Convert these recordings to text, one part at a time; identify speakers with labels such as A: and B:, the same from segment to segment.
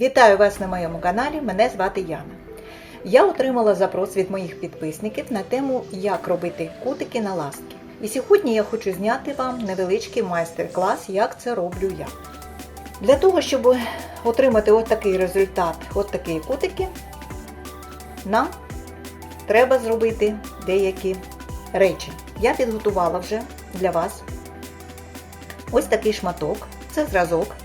A: Вітаю вас на моєму каналі. Мене звати Яна. Я отримала запрос від моїх підписників на тему, як робити кутики на ластки. І сьогодні я хочу зняти вам невеличкий майстер-клас, як це роблю я. Для того, щоб отримати от такий результат, от такі кутики, нам треба зробити деякі речі. Я підготувала вже для вас ось такий шматок, це зразок.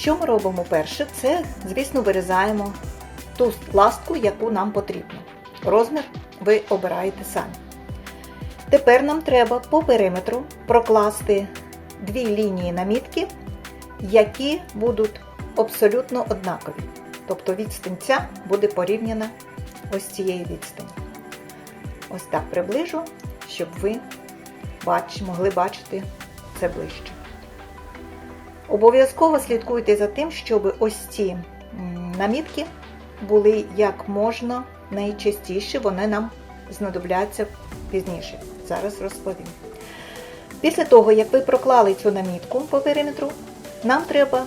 A: Що ми робимо перше? Це, звісно, вирізаємо ту ластку, яку нам потрібно. Розмір ви обираєте самі. Тепер нам треба по периметру прокласти дві лінії намітки, які будуть абсолютно однакові. Тобто відстань ця буде порівняна ось цією відстані. Ось так приближу, щоб ви могли бачити це ближче. Обов'язково слідкуйте за тим, щоб ось ці намітки були як можна найчастіше, вони нам знадобляться пізніше. Зараз розповім. Після того, як ви проклали цю намітку по периметру, нам треба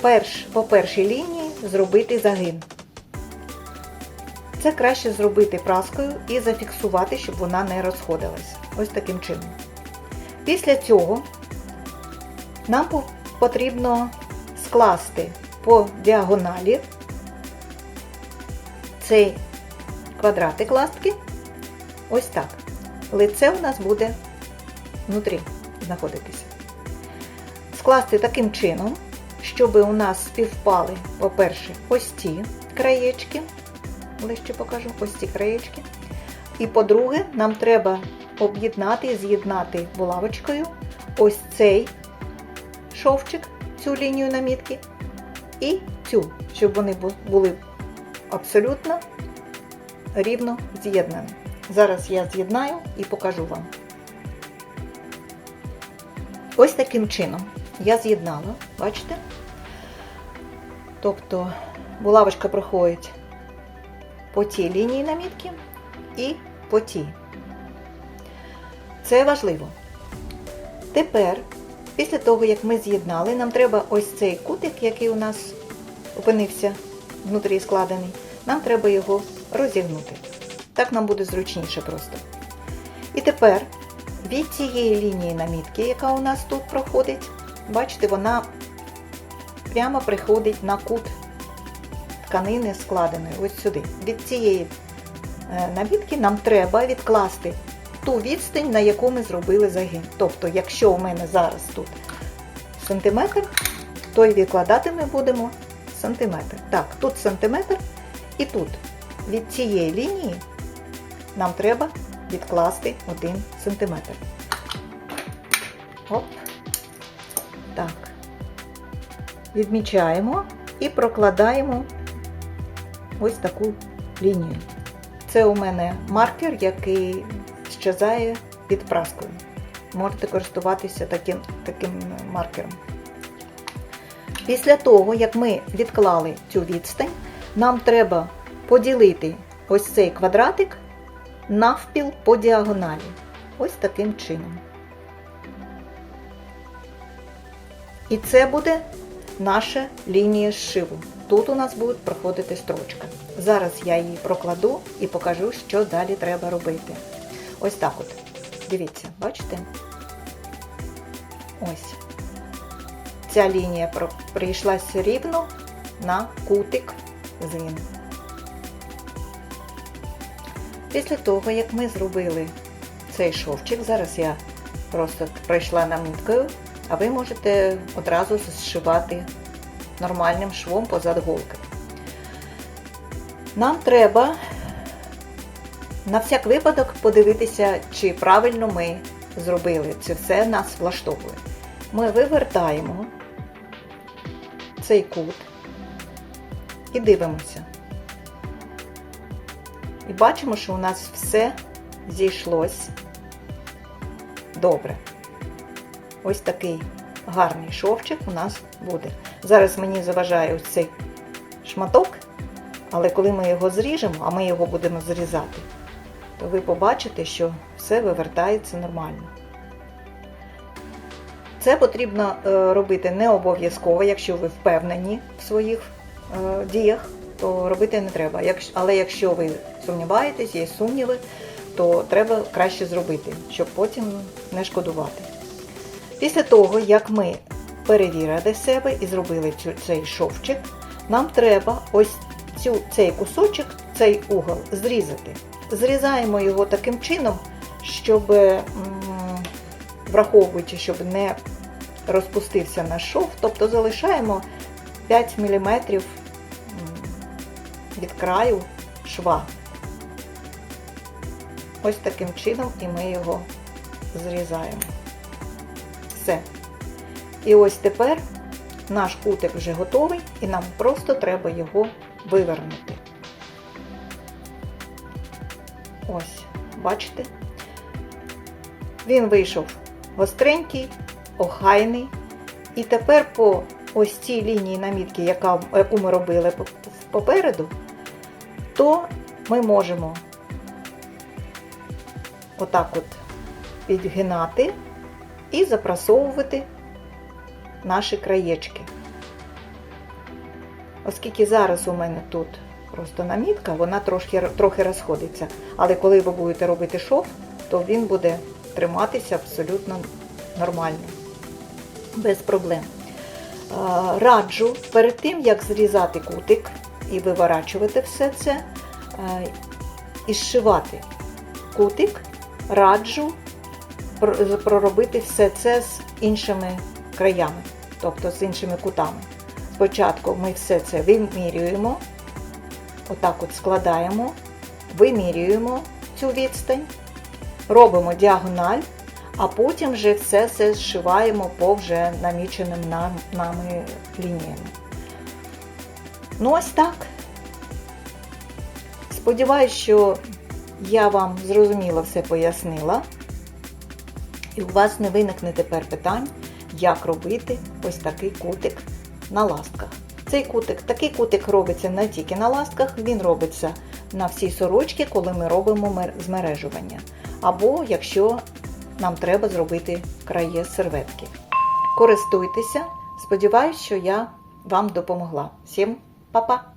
A: перш, по першій лінії зробити загин. Це краще зробити праскою і зафіксувати, щоб вона не розходилась. Ось таким чином. Після цього нам потрібно скласти по діагоналі цей квадратик ластки. Ось так. Лице у нас буде внутрі знаходитися. Скласти таким чином, щоб у нас співпали, по-перше, ось ці краєчки. Ближче покажу, ось ці краєчки. І по-друге, нам треба об'єднати, з'єднати булавочкою ось цей шовчик, цю лінію намітки, і цю, щоб вони були абсолютно рівно з'єднані. Зараз я з'єднаю і покажу вам. Ось таким чином я з'єднала, бачите? Тобто булавочка проходить по тій лінії намітки і по тій. Це важливо. Тепер Після того, як ми з'єднали, нам треба ось цей кутик, який у нас опинився внутрі складений, нам треба його розігнути. Так нам буде зручніше просто. І тепер від цієї лінії намітки, яка у нас тут проходить, бачите, вона прямо приходить на кут тканини складеної, ось сюди. Від цієї намітки нам треба відкласти ту відстань, на яку ми зробили загин. Тобто, якщо у мене зараз тут сантиметр, то й відкладати ми будемо сантиметр. Так, тут сантиметр і тут від цієї лінії нам треба відкласти 1 сантиметр. Оп. Так. Відмічаємо і прокладаємо ось таку лінію. Це у мене маркер, який щезає під праскою. Можете користуватися таким, таким маркером. Після того, як ми відклали цю відстань, нам треба поділити ось цей квадратик навпіл по діагоналі. Ось таким чином. І це буде наша лінія зшиву. Тут у нас буде проходити строчка. Зараз я її прокладу і покажу, що далі треба робити. Ось так от. Дивіться, бачите? Ось. Ця лінія прийшлася рівно на кутик згину. Після того, як ми зробили цей шовчик, зараз я просто пройшла наміткою, а ви можете одразу зшивати нормальним швом позад голки. Нам треба на всяк випадок подивитися, чи правильно ми зробили, чи все нас влаштовує. Ми вивертаємо цей кут і дивимося. І бачимо, що у нас все зійшлось добре. Ось такий гарний шовчик у нас буде. Зараз мені заважає ось цей шматок, але коли ми його зріжемо, а ми його будемо зрізати, то ви побачите, що все вивертається нормально. Це потрібно е, робити не обов'язково, якщо ви впевнені в своїх е, діях, то робити не треба. Але якщо ви сумніваєтесь, є сумніви, то треба краще зробити, щоб потім не шкодувати. Після того, як ми перевірили себе і зробили цей шовчик, нам треба ось цю, цей кусочок, цей угол зрізати. Зрізаємо його таким чином, щоб, враховуючи, щоб не розпустився наш шов, тобто залишаємо 5 мм від краю шва. Ось таким чином і ми його зрізаємо. Все. І ось тепер наш кутик вже готовий, і нам просто треба його вивернути. Ось, бачите? Він вийшов гостренький, охайний. І тепер по ось цій лінії намітки, яку ми робили попереду, то ми можемо отак от підгинати і запрасовувати наші краєчки. Оскільки зараз у мене тут просто намітка, вона трошки, трохи розходиться. Але коли ви будете робити шов, то він буде триматися абсолютно нормально, без проблем. Раджу перед тим, як зрізати кутик і виворачувати все це, і зшивати кутик, раджу проробити все це з іншими краями, тобто з іншими кутами. Спочатку ми все це вимірюємо, отак от складаємо, вимірюємо цю відстань, робимо діагональ, а потім вже все це зшиваємо по вже наміченим нам, нами лініями. Ну, ось так. Сподіваюсь, що я вам зрозуміло все пояснила. І у вас не виникне тепер питань, як робити ось такий кутик на ластках. Цей кутик, такий кутик робиться не тільки на ластках, він робиться на всі сорочки, коли ми робимо змережування. Або якщо нам треба зробити крає серветки. Користуйтеся, сподіваюсь, що я вам допомогла. Всім па-па!